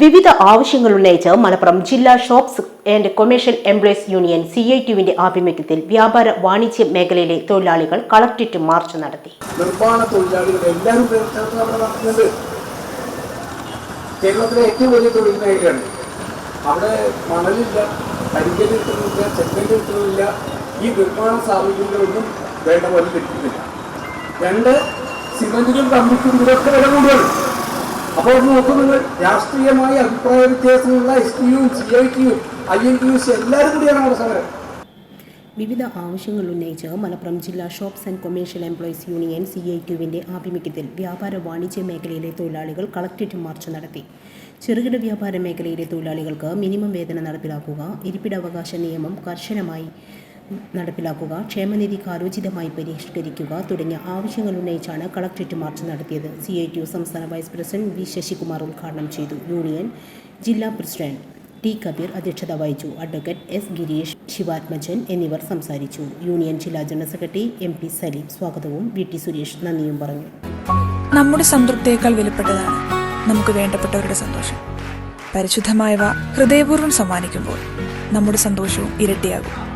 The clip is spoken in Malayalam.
വിവിധ ആവശ്യങ്ങൾ ഉന്നയിച്ച് മലപ്പുറം ജില്ലാ shops and commercial employees union C I ടിയുവിന്റെ ആഭിമുഖ്യത്തിൽ വ്യാപാര വാണിജ്യ മേഖലയിലെ തൊഴിലാളികൾ കളക്ട്രേറ്റ് മാർച്ച് നടത്തി. നിർമ്മാണ തൊഴിലാളികൾ എല്ലാവരും കേരളത്തിലെ ഏറ്റവും വലിയ തൊഴിൽ മേഖലയാണ്. അവിടെ മണലില്ല കരിങ്കൽ കിട്ടുന്നില്ല ഈ നിർമ്മാണ സാമഗ്രികളൊന്നും വേണ്ട പോലെ ലഭിക്കുന്നില്ല. രണ്ട് സിമന്റിനും കമ്പിക്കും ഇതൊക്കെ വില അപ്പോൾ നോക്കൂ നിങ്ങൾ രാഷ്ട്രീയമായ അഭിപ്രായ വ്യത്യാസമുള്ള S T U C I ടിയും ഐ എൻ ടി യു എല്ലാവരും കൂടിയാണ് അവിടെ സമരം. വിവിധ ആവശ്യങ്ങൾ ഉന്നയിച്ച് മലപ്പുറം ജില്ലാ shops and commercial employees union C I ക്യുവിന്റെ ആഭിമുഖ്യത്തിൽ വ്യാപാര വാണിജ്യ മേഖലയിലെ തൊഴിലാളികൾ കളക്ട്രേറ്റ് മാർച്ച് നടത്തി. ചെറുകിട വ്യാപാര മേഖലയിലെ തൊഴിലാളികൾക്ക് മിനിമം വേതനം നടപ്പിലാക്കുക ഇരിപ്പിടവകാശ നിയമം കർശനമായി നടപ്പിലാക്കുക ക്ഷേമനിധി കാലോചിതമായി പരിഷ്കരിക്കുക തുടങ്ങിയ ആവശ്യങ്ങൾ ഉന്നയിച്ചാണ് കളക്ട്രേറ്റ് മാർച്ച് നടത്തിയത്. സി ഐ ടി യു സംസ്ഥാന വൈസ് പ്രസിഡന്റ് വി ശശികുമാർ ഉദ്ഘാടനം ചെയ്തു. യൂണിയൻ ജില്ലാ പ്രസിഡന്റ് ടി കബീർ അധ്യക്ഷത വഹിച്ചു. അഡ്വക്കേറ്റ് എസ് ഗിരീഷ് ശിവാത്മജൻ എന്നിവർ സംസാരിച്ചു. യൂണിയൻ ജില്ലാ general secretary M P Saleem സ്വാഗതവും വി ടി സുരേഷ് നന്ദിയും പറഞ്ഞു. നമ്മുടെ സംതൃപ്തിയേക്കാൾ വിലപ്പെട്ടതാണ് നമുക്ക് വേണ്ടപ്പെട്ടവരുടെ സന്തോഷം. പരിശുദ്ധമായവ ഹൃദയപൂർവം സമ്മാനിക്കുമ്പോൾ നമ്മുടെ സന്തോഷവും ഇരട്ടിയാകും.